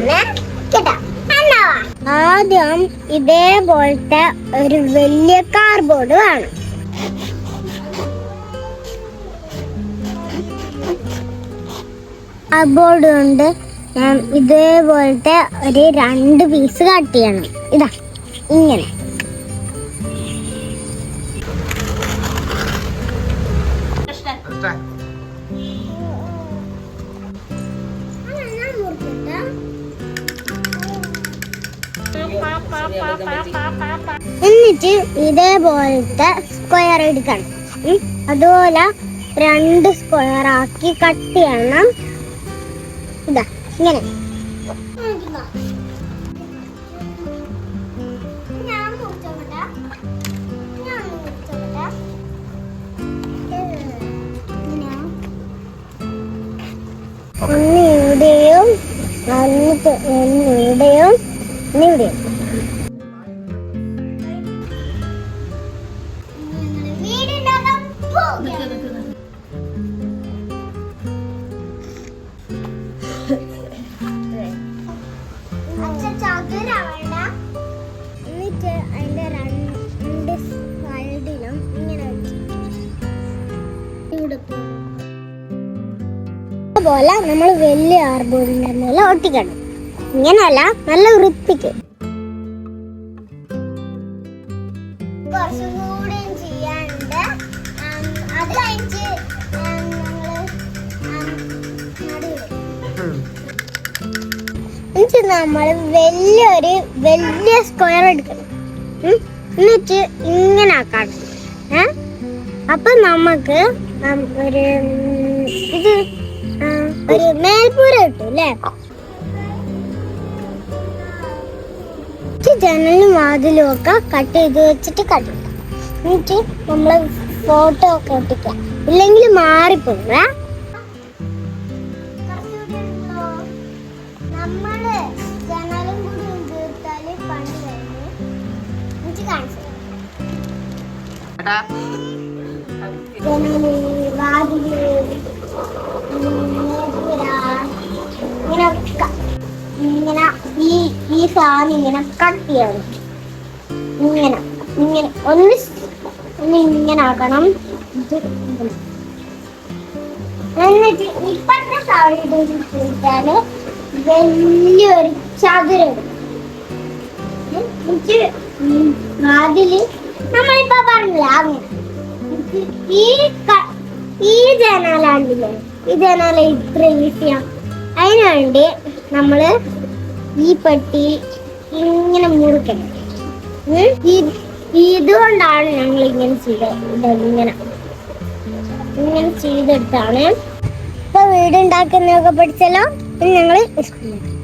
എന്നാ ആദ്യം ഇതേപോലത്തെ ഒരു വലിയ കാർബോർഡ് വേണം. ബോർഡ് കൊണ്ട് ഞാൻ ഇതേപോലത്തെ ഒരു രണ്ട് പീസ് കട്ട് ചെയ്യണം. ഇതാ ഇങ്ങനെ. എന്നിട്ട് ഇതേപോലത്തെ സ്ക്വയർ എടുക്കണം. അതുപോലെ രണ്ട് സ്ക്വയർ ആക്കി കട്ട് ചെയ്യണം. ഇതാ ഇങ്ങനെ. ഒന്ന് ഇവിടെയും ഒന്ന് ഇവിടെയും. ഇവിടെയും എന്നിട്ട് അതിന്റെ രണ്ട് ഇങ്ങനെ പോലെ നമ്മൾ വലിയ ആർബോദിന്റെ മേലെ ഒട്ടിക്കണം. ഇങ്ങനല്ല നല്ല വൃത്തിക്ക്. ചെയ്യാനുണ്ട്. അത് കഴിഞ്ഞ് എന്നിട്ട് നമ്മൾ വലിയൊരു വലിയ സ്ക്വയർ എടുക്കണം. എന്നിട്ട് ഇങ്ങനെ ആക്കണം. ഏ? അപ്പൊ നമുക്ക് ഒരു ഇത് ഒരു മേൽപ്പൂര കിട്ടും അല്ലേ? ജനലും വാതിലും ഒക്കെ കട്ട് ചെയ്ത് വെച്ചിട്ട് കട്ടിടാം എന്നിട്ട് നമ്മൾ ഫോട്ടോ ഒക്കെ ഒട്ടിക്കാം. ഇല്ലെങ്കിൽ മാറിപ്പോകും ഏ? നമ്മൾ ജനലും കൂടി തീർത്താൽ പണി കഴിഞ്ഞു എനിക്ക് കാണിച്ചു ജനൽ വാതിൽ സാധനം ഇങ്ങനെ കട്ട് ചെയ്യണം ഇങ്ങനെ ഇങ്ങനെ ഒന്ന് ഒന്ന് ഇങ്ങനെ ആക്കണം. എന്നിട്ട് ഇപ്പത്തെ സാധനം വലിയൊരു ചതുരം. അതിൽ നമ്മളിപ്പോ പറഞ്ഞില്ല അങ്ങനെ ഈ ഈ ജനാലാണ്ടില്ലേ ഈ ജനാല ഇത്ര ഈസിയാ അതിനു വേണ്ടി നമ്മൾ ഈ പെട്ടി ഇങ്ങനെ മുറിക്കണം. ഇതുകൊണ്ടാണ് ഞങ്ങൾ ഇങ്ങനെ ചെയ്തത് ഇങ്ങനെ ഇങ്ങനെ ചെയ്തെടുത്താണ്. ഇപ്പൊ വീട് ഉണ്ടാക്കുന്നതൊക്കെ പഠിച്ചല്ലോ ഞങ്ങൾ സ്കൂളിൽ